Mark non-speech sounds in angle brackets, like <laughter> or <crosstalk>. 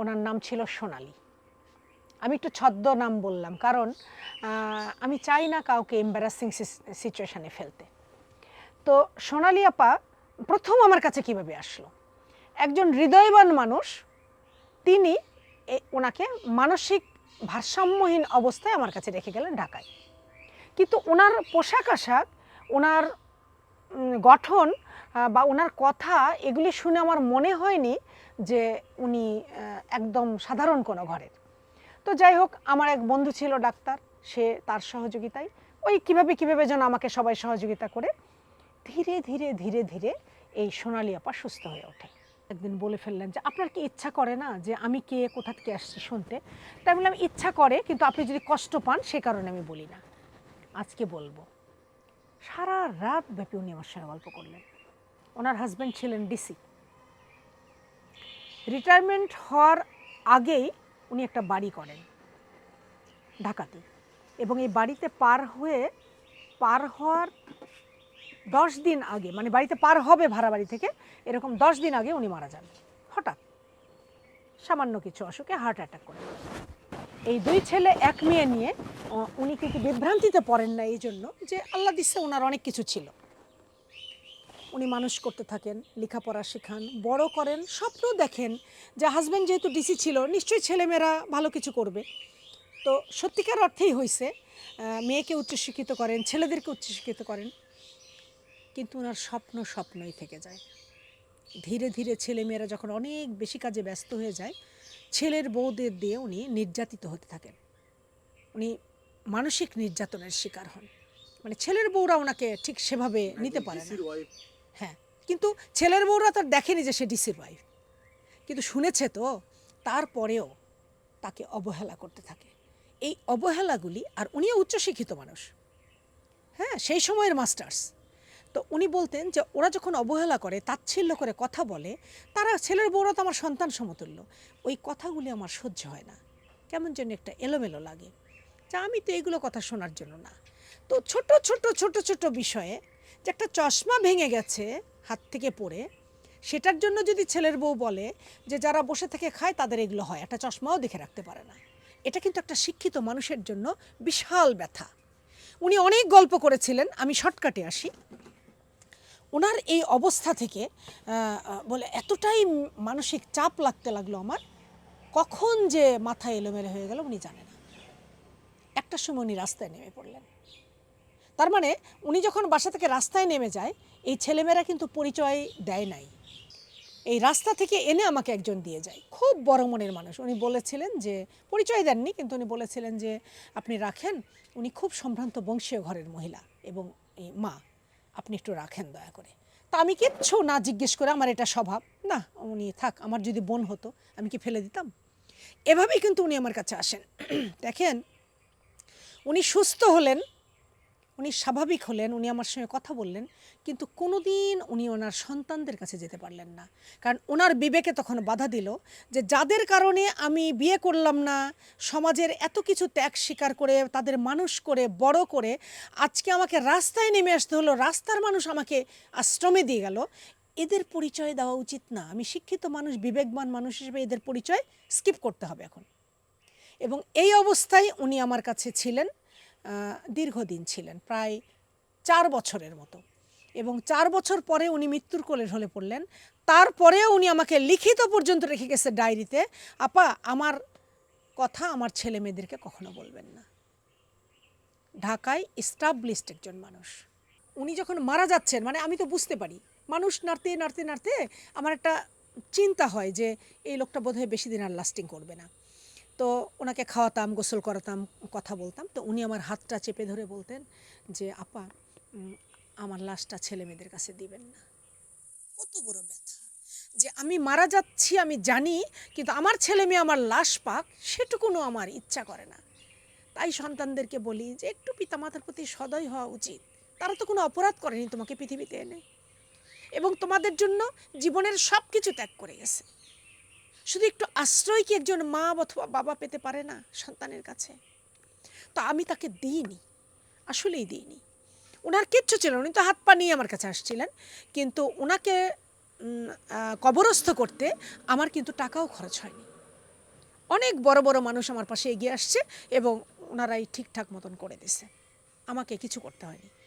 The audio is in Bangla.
ওনার নাম ছিল সোনালি। আমি একটু ছদ্ম নাম বললাম, কারণ আমি চাই না কাউকে এম্বারাসিং সিচুয়েশানে ফেলতে। তো সোনালি আপা প্রথম আমার কাছে কীভাবে আসলো? একজন হৃদয়বান মানুষ, তিনি ওনাকে মানসিক ভারসাম্যহীন অবস্থায় আমার কাছে রেখে গেলেন ঢাকায়। কিন্তু ওনার পোশাক আশাক, ওনার গঠন বা ওনার কথা এগুলি শুনে আমার মনে হয়নি যে উনি একদম সাধারণ কোনো ঘরের। তো যাই হোক, আমার এক বন্ধু ছিল ডাক্তার, সে তার সহযোগিতায়, ওই কীভাবে কীভাবে যেন আমাকে সবাই সহযোগিতা করে, ধীরে ধীরে ধীরে ধীরে এই সোনালি আপা সুস্থ হয়ে ওঠে। একদিন বলে ফেললেন যে, আপনার কি ইচ্ছা করে না যে আমি কে, কোথা থেকে আসছি শুনতে? তাই বললাম, ইচ্ছা করে, কিন্তু আপনি যদি কষ্ট পান, সে কারণে আমি বলি না। আজকে বলব। সারা রাত ব্যাপী উনি আমার সঙ্গে গল্প করলেন। ওনার হাজব্যান্ড ছিলেন ডিসি রিটায়ারমেন্ট হওয়ার আগেই উনি একটা বাড়ি করেন ঢাকাতে এবং এই বাড়িতে পার হয়ে, পার হওয়ার দশ দিন আগে মানে বাড়িতে পার হবে ভাড়া বাড়ি থেকে, এরকম দশ দিন আগে উনি মারা যান, হঠাৎ। সামান্য কিছু অসুখে হার্ট অ্যাটাক করে। এই দুই ছেলে এক মেয়ে নিয়ে উনি কিন্তু বিভ্রান্তিতে পড়েন না এই জন্য যে আল্লাহ দিচ্ছে ওনার অনেক কিছু ছিল। উনি মানুষ করতে থাকেন লেখাপড়া শেখান বড় করেন স্বপ্ন দেখেন যে হাজব্যান্ড যেহেতু ডিসি ছিল নিশ্চয়ই ছেলেমেয়েরা ভালো কিছু করবে। তো সত্যিকার অর্থেই হয়েছে মেয়েকে উচ্চশিক্ষিত করেন ছেলেদেরকে উচ্চশিক্ষিত করেন কিন্তু ওনার স্বপ্ন স্বপ্নই থেকে যায়। ধীরে ধীরে ছেলেমেয়েরা যখন অনেক বেশি কাজে ব্যস্ত হয়ে যায় ছেলের বউদের দিয়ে উনি নির্যাতিত হতে থাকেন। উনি মানসিক নির্যাতনের শিকার হন। মানে ছেলের বউরা ওনাকে ঠিক সেভাবে নিতে পারে না। হ্যাঁ কিন্তু ছেলের বউরা তার দেখেনি যে সে ডিসির ওয়াইফ কিন্তু শুনেছে তো, তারপরেও তাকে অবহেলা করতে থাকে। এই অবহেলাগুলি, আর উনিও উচ্চশিক্ষিত মানুষ। হ্যাঁ সেই সময়ের মাস্টার্স তো উনি বলতেন যে, ওরা যখন অবহেলা করে, তাচ্ছিল্য করে কথা বলে, তারা ছেলের বউরা তো আমার সন্তান সমতুল্য। ওই কথাগুলি আমার সহ্য হয় না। কেমন যেন একটা এলোমেলো লাগে। যা আমি তো এগুলো কথা শোনার জন্য না। তো ছোট ছোট ছোট ছোট বিষয়ে যে একটা চশমা ভেঙে গেছে হাত থেকে পড়ে, সেটার জন্য যদি ছেলের বউ বলে যে যারা বসে থেকে খায় তাদের এগুলো হয়, একটা চশমাও দেখে রাখতে পারে না। এটা কিন্তু একটা শিক্ষিত মানুষের জন্য বিশাল ব্যথা। উনি অনেক গল্প করেছিলেন, আমি শর্টকাটে আসি। ওনার এই অবস্থা থেকে বলে, এতটাই মানসিক চাপ লাগতে লাগল আমার, কখন যে মাথা এলোমেলো হয়ে গেল উনি জানে না। একটা সময় উনি রাস্তায় নেমে পড়লেন। তার মানে উনি যখন বাসা থেকে রাস্তায় নেমে যায়, এই ছেলেমেয়েরা কিন্তু পরিচয় দেয় নাই। এই রাস্তা থেকে এনে আমাকে একজন দিয়ে যায়। খুব বড় মনের মানুষ। উনি বলেছিলেন যে, পরিচয় দেননি, কিন্তু উনি বলেছিলেন যে, আপনি রাখেন, উনি খুব সম্ভ্রান্ত বংশীয় ঘরের মহিলা এবং এই মা, আপনি একটু রাখেন দয়া করে। তা আমি কিচ্ছু না জিজ্ঞেস করে আমার এটা স্বভাব। না, উনি থাক, আমার যদি বোন হতো, আমি কি ফেলে দিতাম? এভাবেই কিন্তু উনি আমার কাছে আসেন। <clears throat> দেখেন, উনি সুস্থ হলেন উনি স্বাভাবিক হলেন, উনি আমার সঙ্গে কথা বললেন, কিন্তু কোনোদিন উনি ওনার সন্তানদের কাছে যেতে পারলেন না। কারণ ওনার বিবেকে তখন বাধা দিল যে যাদের কারণে আমি বিয়ে করলাম না, সমাজের এত কিছু ত্যাগ স্বীকার করে, তাদের মানুষ করে, বড় করে, আজকে আমাকে রাস্তায় নেমে আসতে হলো, রাস্তার মানুষ আমাকে আশ্রমে দিয়ে গেল, এদের পরিচয় দেওয়া উচিত না। আমি শিক্ষিত মানুষ, বিবেকবান মানুষ হিসেবে এদের পরিচয় স্কিপ করতে হবে এখন। এবং এই অবস্থায় উনি আমার কাছে ছিলেন। দীর্ঘদিন ছিলেন, প্রায় চার বছরের মতো। এবং চার বছর পরে উনি মৃত্যুর কোলে ঢলে পড়লেন। তারপরেও উনি আমাকে লিখিত পর্যন্ত রেখে গেছে ডায়েরিতে, আপা, আমার কথা আমার ছেলে মেয়েদেরকে কখনো বলবেন না। ঢাকায় স্টাবলিশড একজন মানুষ। উনি যখন মারা যাচ্ছেন মানে আমি তো বুঝতে পারি, মানুষ নাড়তে নাড়তে নাড়তে আমার একটা চিন্তা হয় যে, এই লোকটা বোধহয় বেশি দিন আর লাস্টিং করবে না। তো ওনাকে খাওয়াতাম, গোসল করাতাম, কথা বলতাম। তো উনি আমার হাতটা চেপে ধরে বলতেন যে, আপা আমার লাশটা ছেলে মেয়েদের কাছে দিবেন না। কত বড় ব্যথা যে, আমি মারা যাচ্ছি, আমি জানি, কিন্তু আমার ছেলে মেয়ে আমার লাশ পাক, সেটুকুনও আমার ইচ্ছা করে না। তাই সন্তানদেরকে বলি যে, একটু পিতামাতার প্রতি সদয় হওয়া উচিত। তারা তো কোনো অপরাধ করেনি তোমাকে পৃথিবীতে এনে। এবং তোমাদের জন্য জীবনের সব কিছু ত্যাগ করে গেছে। শুধু একটু আশ্রয় কি একজন মা অথবা বাবা পেতে পারে না সন্তানের কাছে? তো আমি তাকে দিইনি, আসলেই দিইনি। ওনার কিচ্ছু ছিল উনি তো হাত পা নিয়ে আমার কাছে আসছিলেন। কিন্তু ওনাকে কবরস্থ করতে আমার কিন্তু টাকাও খরচ হয়নি। অনেক বড় বড় মানুষ আমার পাশে এগিয়ে আসছে এবং ওনারাই ঠিকঠাক মতন করে দিছে আমাকে কিছু করতে হয়নি।